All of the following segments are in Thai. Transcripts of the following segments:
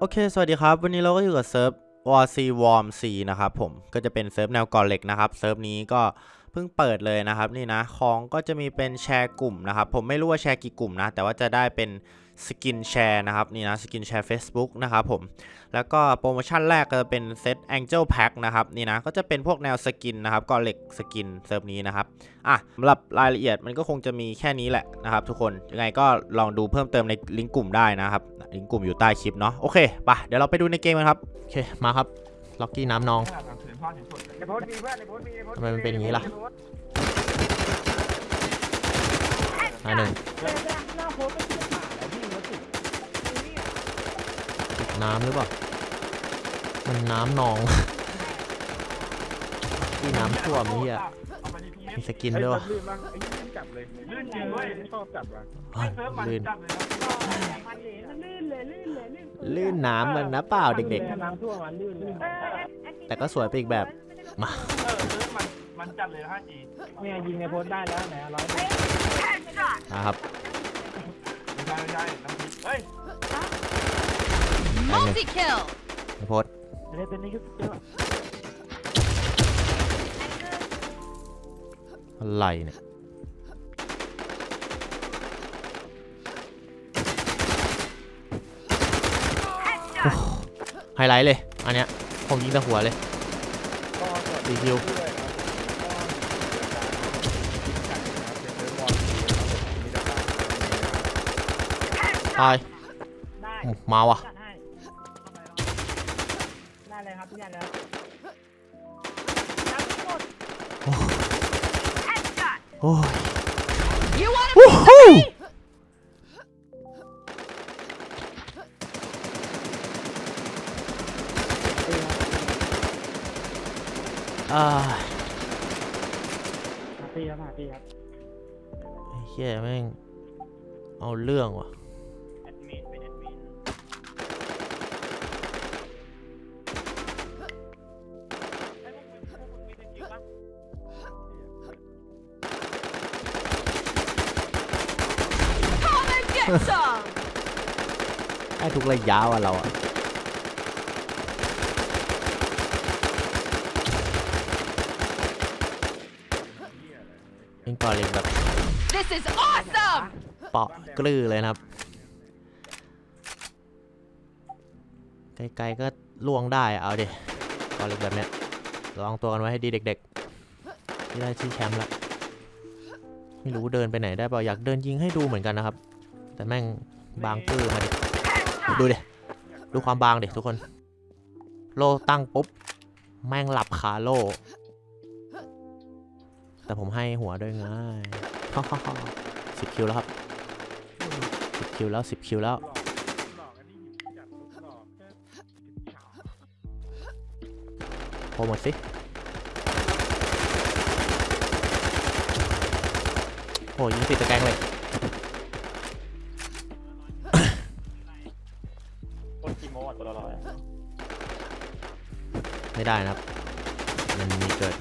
โอเค สวัสดีครับ วันนี้เราก็อยู่กับเซิร์ฟ War C Warm C นะครับผม ก็จะเป็นเซิร์ฟแนวก่อเหล็กนะครับ เซิร์ฟนี้ก็เพิ่งเปิดเลยนะครับนี่นะ ของก็จะมีเป็นแชร์กลุ่มนะครับ ผมไม่รู้ว่าแชร์กี่กลุ่มนะ แต่ว่าจะได้เป็น สกินแชร์นะครับนี่นะสกินแชร์ Facebook นะครับผม แล้วก็โปรโมชั่นแรกก็จะเป็นเซต Angel Pack นะครับนี่นะก็จะเป็นพวกแนวสกินนะครับก่อเหล็กสกินเซิร์ฟนี้นะครับอะสำหรับรายละเอียดมันก็คงจะมีแค่นี้แหละนะครับทุกคนยังไงก็ลองดูเพิ่มเติมในลิงก์กลุ่มได้นะครับลิงก์กลุ่มอยู่ใต้คลิปเนาะโอเคไปะเดี๋ยวเราไปดูในเกมกันครับโอเคมาครับล็อกกี้น้ำนองขนาดหนังสือพ่อถึงสุดเลยไอ้โพสต์มีเพื่อนไอ้โพสต์มีไอ้โพสต์ทำไมมันเป็นอย่างนี้ล่ะไโพสต์อันหนึ่งเนี่ยเนี่ยหน้าโพสต์ก็เขียนมาแล้วพี่มันติดไอ้เนี่ย ติด น้ำหรือเปล่า มันน้ำนอง ที่น้ำท่วมนี่อะเอาไปดีพีมีสกินด้วยวะเฮ้ลื่นบ้างไอ้นี่จับเลยลื่นจริงด้วยไม่ชอบจับว่ะอ้าวเซิร์ฟมันลื่นจับเลยนะมันเองมันลื่นเลยลื่นเลยลื่นลื่นน้ำมันนะเปล่าเด็กน้ำท่วมมันลื่นลื่นๆแต่ก็สวยไปอีกแบบมาเออเซิร์ฟมันมันจับเลยนะ 5G เนี่ยยิงไอ้โพสต์ได้แล้วไหนร้อยเมตรนะครับไม่ใช่ไม่ใช่น้ำพริกเฮ้ย อันหนึ่ง Multi kill. ไอโพสต์อะไรเป็นนี่ก็เยอะอะไรเนี่ยโอ้ไฮไลท์เลย อันเนี้ยผมยิงแต่หัวเลยก็กดรีวิวด้วยนะครับตายได้อืมมาว่ะ อ้ย You want to วู้ฮู้อ่าหาปีครับหาปีครับ ไอ้เฮียแม่งเอาเรื่องว่ะ ได้ทุกระยะว่ะเราอะยิงก่อนเลยแบบ This is awesome. เปาะกลือเลยนะครับ ไกลๆก็ล่วงได้อะเอาดิก่อนเลยแบบเนี้ยลองตัวกันไว้ให้ดีเด็กๆที่ได้ที่แชมป์ละไม่รู้เดินไปไหนได้เปล่าอยากเดินยิงให้ดูเหมือนกันนะครับ แต่แม่งบางตื้อมาดิ ดูดิ ดูความบางดิทุกคน โลตั้งปุ๊บ แม่งหลับคาโล แต่ผมให้หัวด้วยไงสิบคิวแล้วครับสิบคิวแล้วสิบคิวแล้วหลอกหลอกอันนี้จับหลอกแค่โปรโมทสิโอ้ยิงติดตะแกรงเลย ไม่ได้นะครับ มันมีเกิด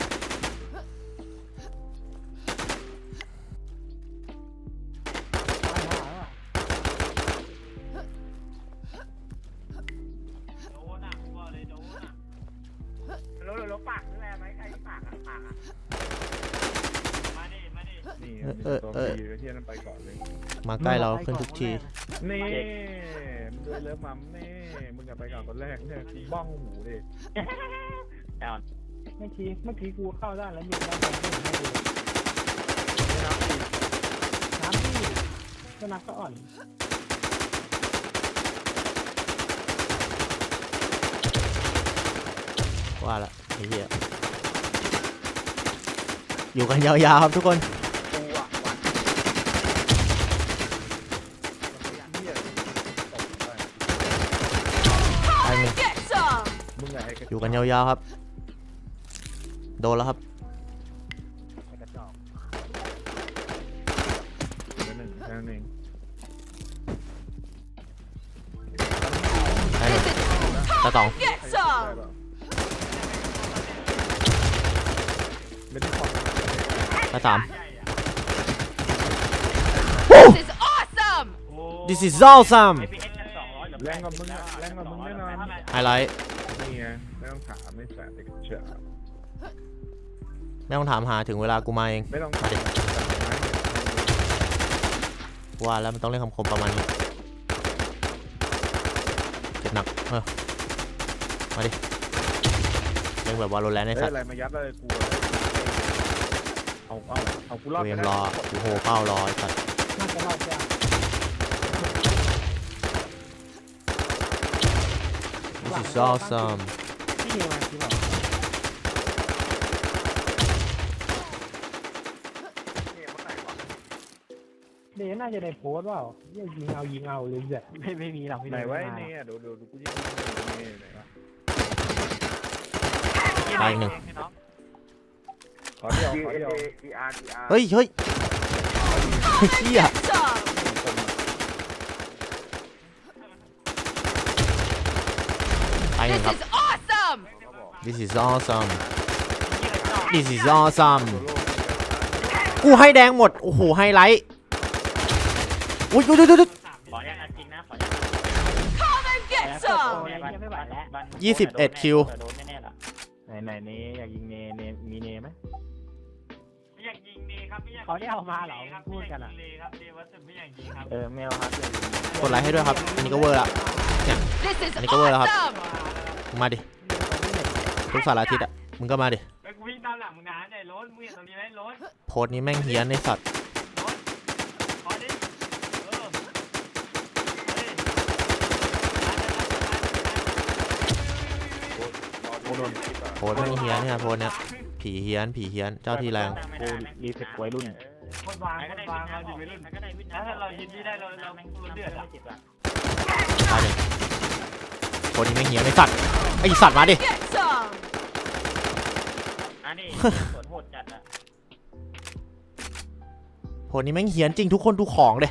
รถรถปากนี่แหละไหมใครที่ปากอะปากอะมาดิมาดินี่เออเออตัวพีเที่ยนั้นไปก่อนเลย มาใกล้เราขึ้นทุกที นี่มึงด้วยเลิฟมัมนี่ มึงอย่าไปก่อนคนแรกเนี่ยทีบ้องหูดิเมื่อกี้เมื่อกี้กูเข้าได้แล้วมีน้ำแดงให้ดูไม่นับอีกน้ำที่ก็นักก็อ่อนว่าละไอ้เหี้ยอยู่กันยาวๆครับทุกคน อ้กระอยู่กันยาวๆครับ โดนแล้วครับไอ้กระจอกเหลือหนึ่งแค่นั้นเองไอ้หนึ่งตาตอง Get ได้ some. เปล่าไม่ได้ความตาสาม This is awesome. โอ้ This is awesome ไอพีเอสสองร้อยเหลือแรงกว่ามึงอะแรงกว่ามึงแน่นอนไฮไลท์ นี่ไงไม่ต้องถามไม่แสบเด็กเชื่อไม่ต้องถามหาถึงเวลากูมาเองไม่ต้องมาดิว่าแล้วมันต้องเล่นคำคมประมาณนี้เจ็บหนักเออมาดิเล่นแบบวาโลแรนต์ไอ้เอ้ยสัตว์อะไรมายัดเลยกูเอาเอาเอากูรอดกูไปยังได้รอกูโหเป้ารอไอ้สัตว์น่าจะรอดยา This is awesome พี่เนมาที่บอกเดยวน่าจะได้โพสต์ว่าเยี่ยยิงเอายิงเอาเลยแบบไม่ไม่มีหรอกพี่ไหนเดไว้ม่มาเนี่ยดูดูดูกูยิงนี่ไหนวะตายอีกหนึ่ง ขอเดียวขอเดียว เฮ้ยเฮ้ยเฮีย Some. ตายห นึ่ง This ครับ is awesome. This is awesome This is awesome กูให้แดงหมด โอ้โหไฮไลท์อุ้ยดูดูดูดูขออนุญาตจริงนะขออนุญาต Come and get some. ไม่ไหวแล้วยี่สิบเอ็ดคิว โดนแน่ๆล่ะไหนไหนเนอยากยิงเนเนมีเนไหม ไม่อยากยิงเนครับไม่อยากเขาได้เอามาเหรอพูดกันอะ ไม่อยายิงเลครับเดวัตไม่อยากยิงครับ เออแมวครับกดไลค์ให้ด้วยครับ อันนี้ก็เวอร์ละ This is Ano ka, wala ka? awesome. มึงมาดิทุกสารอาทิตย์อะมึงก็มาดิไปกูวิ่งตามหลังมึงนะใจร้นมึงเห็นตรงนี้ไหมร้นโพสต์นี้แม่งเฮี้ยนไอ้สัตว์ร้นขอดิเออเฮ้ยกูโดนโพสต์แม่งเฮี้ยนเนี่ยโพสต์เนี้ยผีเฮี้ยนผีเฮี้ยนเจ้าที่แรงกูรีเฟกวัยรุ่นคนวางคนวางเราอยู่ไม่รุ่นถ้าเรายินดีได้เราเราเราเดือดอะตาย หนึ่งโพสต์นี้แม่งเฮี้ยนไอ้สัตว์ไอสัตว์มาดิ Get some. อันนี้สวนโหดจัดอะโพสต์นี้แม่งเฮี้ยนจริงทุกคนดูของเด้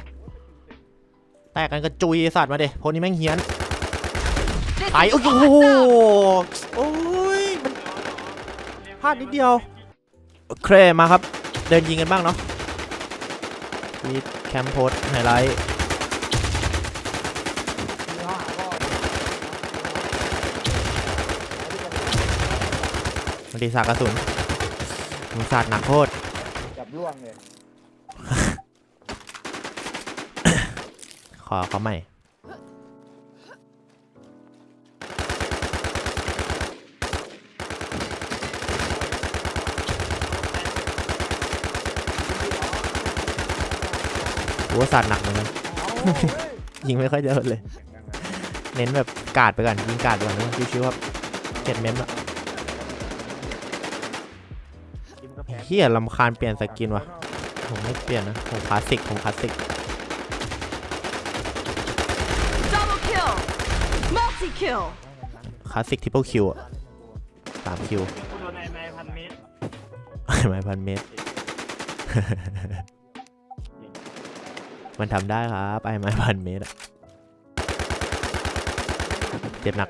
แตกกันกระจุยไอ้สัตว์มาเดิโพสต์นี้แม่งเฮี้ยน This ตาย is โอ้โห awesome. โอ้ย มันพลาดนิดเดียว โอเค มาครับ เดินยิงกันบ้างเนาะมีแคมป์โพสไฮไลท์ มันดีสากกระสุนมันสาดหนักโคตรจับล่วงเลยขอเขาใหม่กูว่าสาดหนักเหมือนกันยิงไม่ค่อยเยอะเลย เน้นแบบกาดไปก่อนยิงกาดไปก่อนนะชิวๆครับเจ็ดเมมละ ฮียลำคาญเปลี่ยนสกินว่ะผมไม่เปลี่ยนนะ ผมคลาสสิก ผมคลาสสิก Double kill. Multi kill. คลาสสิกทิปเปิลคิวอะสามคิวกูโดนไอ้ไม้พันเมตรไม่พันเมตร มันทำได้ครับไอ้ไม้พันเมตรอะเจ็บหนัก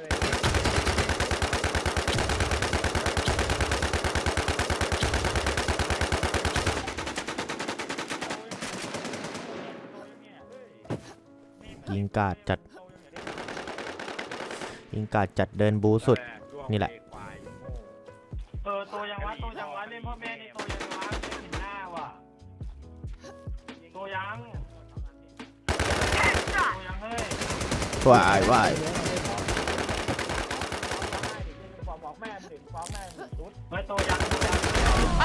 ยิงกาดจัด ยิงกาดจัดเดินบูสุด นี่แหละ เออตัวยังวะตัวยังวะเล่นพ่อแม่ในตัวยังวะไม่เห็นหน้าว่ะตัวยังตัวยังเฮ้ย วายวายบอกบอกแม่มึงถึงบอกแม่มึงตุ๊ดเฮ้ยตัวยังตัวยัง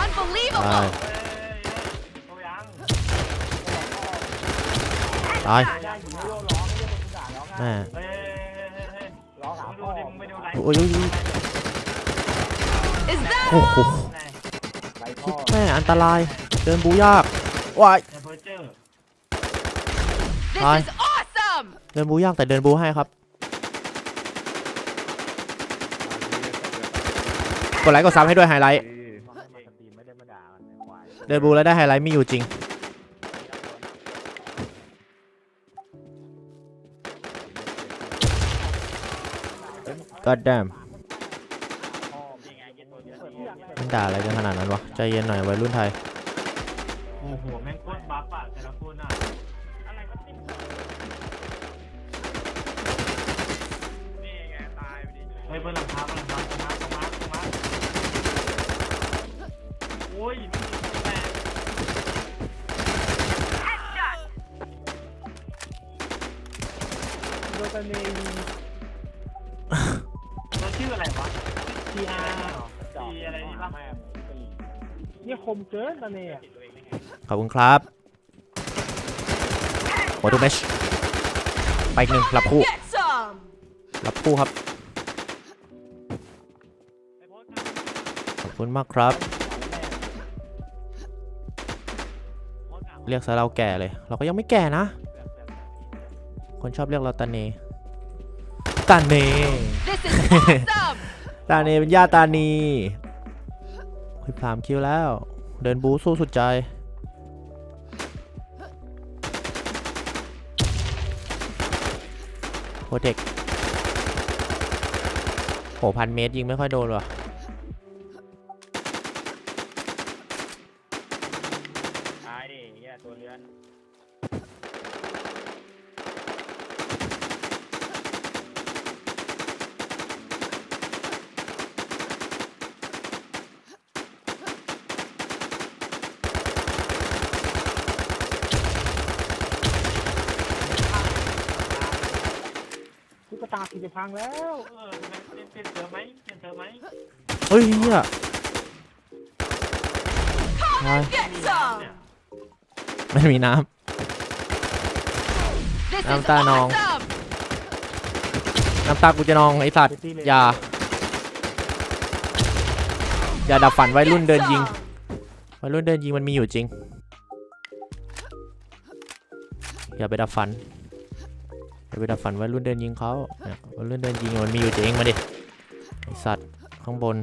Unbelievable. ตายเฮ้ยตัวยัง ตายได้อยู่ไม่ร้องไม่ได้มึงด่าร้องแม่เฮ้ยเฮ้ยเฮ้ยร้องหามึงดูพ่อดิมึงไปดูไลฟ์โอ้ยโอ้ยโอ้ย Is that โหไหนไรพ่อแม่อันตรายเดินบูยากวายในเพอร์เดินบูยากแต่เดินบูให้ครับกดไลค์กดซับให้ด้วยไฮไลท์มาสตรีมไม่ได้มาด่ากันในควายเดินบูแล้วได้ไฮไลท์มีอยู่จริง ก็แดมยังไงเย็นตัวเดียวมันด่าอะไรกันขนาดนั้นวะ ใจเย็นหน่อยวัยรุ่นไทย โอ้โหแม่งโคตรบัฟอะแต่ละคนอะอะไรก็ติดเฮ้ยบนหลังคาบนหลังคาตรงมาตรงมาตรงมาโอ้ยไม่มีแม่โดนตะเนยิง อะไรนี่ปะเนี่ยคมเกินตะเนอะขอบคุณครับโอทูเมชไปอีกหนึ่งรับคู่รับคู่ครับ ขอบคุณมากครับ เรียกซะเราแก่เลย เราก็ยังไม่แก่นะ คนชอบเรียกเราตาเนตาเน This is awesome. ตาเนเป็นญาตานี คุยพรามคิวแล้ว เดินบูสู้สุดใจโปรเทคโหพันเมตรยิงไม่ค่อยโดนว่ะ ตายดิเหี้ยตัวเรือน ตุ๊กตากูจะพังแล้วเออเปลี่ยนเปลี่ยนเจอไหมเปลี่ยนเจอไหมเฮ้ยเฮียไป Get some. ไม่มีน้ This is Nam ta nong. awesome. ำน้ำตากูจะนองไอสัตว์อย่า อย่าดับฝันวัยรุ่นเดินยิงวัยรุ่นเดินยิงมันมีอยู่จริง อย่าไปดับฝัน อย่าไปดับฝันวัยรุ่นเดินยิงเขาเนี่ยวัยรุ่นเดินยิงมันมีอยู่จริงมาดิไอสัตว์ข้างบน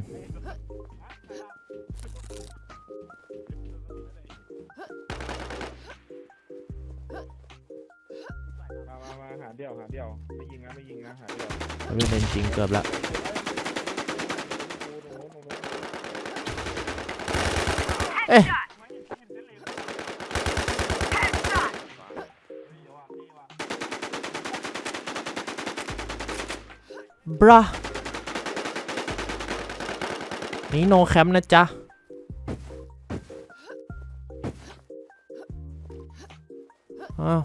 มามามาหาเดี่ยวหาเดี่ยวไม่ยิงนะไม่ยิงนะหาเดี่ยววัยรุ่นเดินจริงเกือบละตรงโน้นตรงโน้นเอ๊ะ บรานี่โนแคมป์นะจ๊ะ อ้าว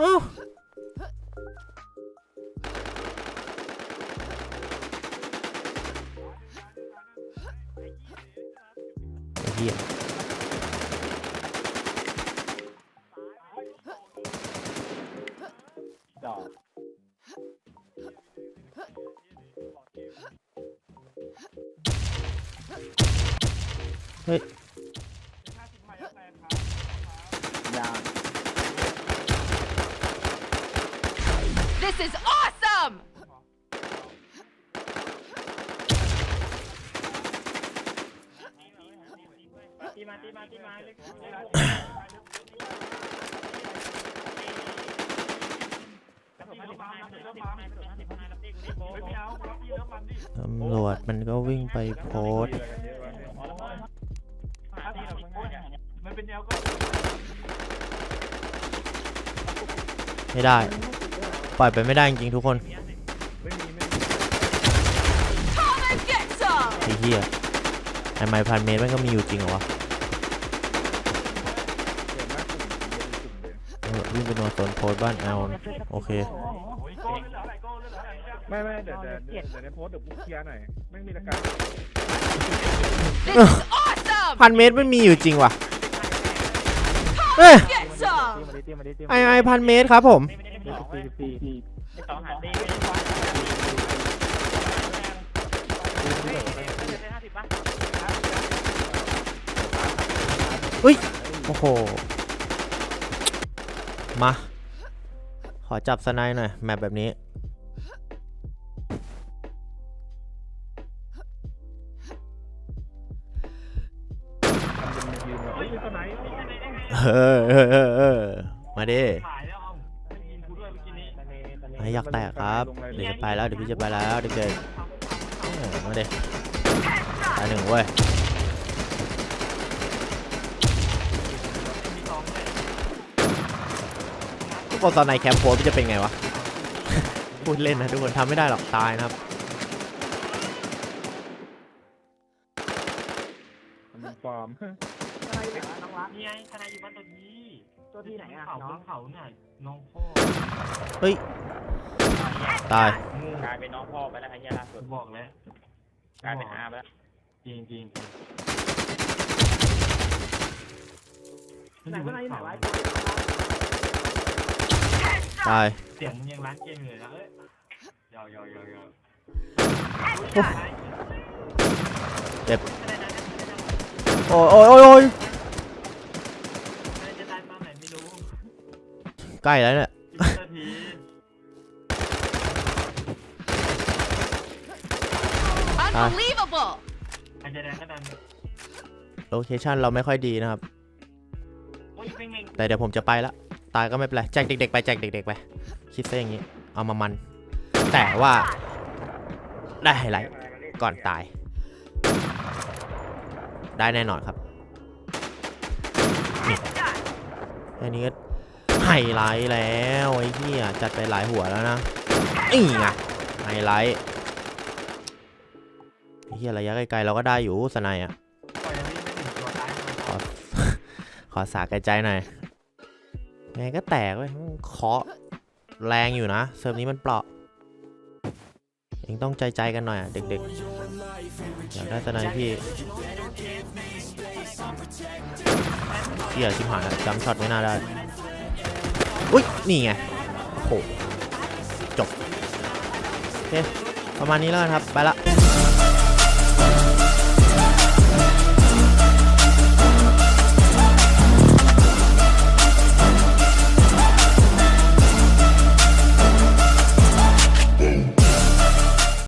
อ้าวเหี้ย เฮ้ยยาง This is awesome. ตีมาตีมาตีมาเล็กไม่เอารับพี่แล้วมันดิตำรวจมันก็วิ่งไปโพสต์ เป็นแนวก็ไม่ได้ ปล่อยไปไม่ได้จริงๆทุกคนไม่มีไม่มีไอ้เหี้ยไอ้ไมพันเมตรมันก็มีอยู่จริงเหรอวะเกิดมากกลุ่มเยอะกลุ่มเลยเออวิ่งไปโนโซนโพสต์บ้านแอลโอเค โก้เล่นเหลืออะไรโก้เหลืออะไรไม่ไม่เดี๋ยวเดี๋ยวเดี๋ยวในโพสต์เดี๋ยวกูเคลียร์หน่อยไม่มีตะการ This is awesome. พันเมตรมันมีอยู่จริงว่ะ เอ้ย Get some. มาดิเตี้ยมาดิเตี้ยไอไอพันเมตรครับผมเดี๋ยวสิบสี่สิบสี่ไม่ต้องหาตีไม่ต้องห้าสิบป่ะโอ้โห มา ขอจับสไนด์หน่อย แมปแบบนี้ ออเออเออเออมาดิถ่ายแล้วเอาไม่ยินกูด้วยเมื่อกี้นี้ไออยากแตกครับ เดี๋ยวจะไปแล้วเดี๋ยวพี่จะไปแล้วเด็กๆเออมาดิตายหนึ่งเว้ยทุกคนตอนในแคมป์โพสจะเป็นไงวะ พูดเล่นนะทุกคนทำไม่ได้หรอกตายนะครับมันป็นฟอร์ม น้องรักนี่ไงทนายอยู่บ้านตัวนี้ตัวที่ไหนอะเขาน้บองนเขาเนี่ยน้องพ่อเฮ้ย ตาย งูกลายเป็นน้องพ่อไปแล้วไอ้เหี้ยล่าสุดบอกแล้วกลายเป็นอาไปแล้วจริงจริงไหนว่าไหนไหนวะตาย เสียงยังร้านเกมอยู่เลยนะเอ้ยยาวยาวยาวยาวเจ็บ โอ้ยโอ้ยโอ้ย ใกล้แล้วเนี่ยอีกนาที Unbelievable! ใครจะแดงก็ดันโลเคชั่นเราไม่ค่อยดีนะครับ โอ้ยเม่งแต่เดี๋ยวผมจะไปละ ตายก็ไม่เป็นไรแจกเด็กๆไปแจกเด็กๆไป คิดซะอย่างนี้ เอามามัน แต่ว่า ได้ไฮไลท์ก่อนตาย ได้แน่นอนครับนี่แค่นี้ก็ ไฮไลท์แล้วไอ้เหี้ยจัดไปหลายหัวแล้วนะนี่ไงไฮไลท์ไอ้เหี้ยระยะไกลๆเราก็ได้อยู่สนายอะปล่อขอขอสาแก่ใจหน่อยไงก็แตกเว้ยเคาะแรงอยู่นะเซิร์ฟนี้มันเปราะเองต้องใจใจกันหน่อยอะเด็กๆอยากได้สไนพี่เที่ยชิบหายจำช็อตไม่น่าได้ อุ้ยนี่ไงโอ้โหจบโอเคประมาณนี้แล้วกันครับ ไปละ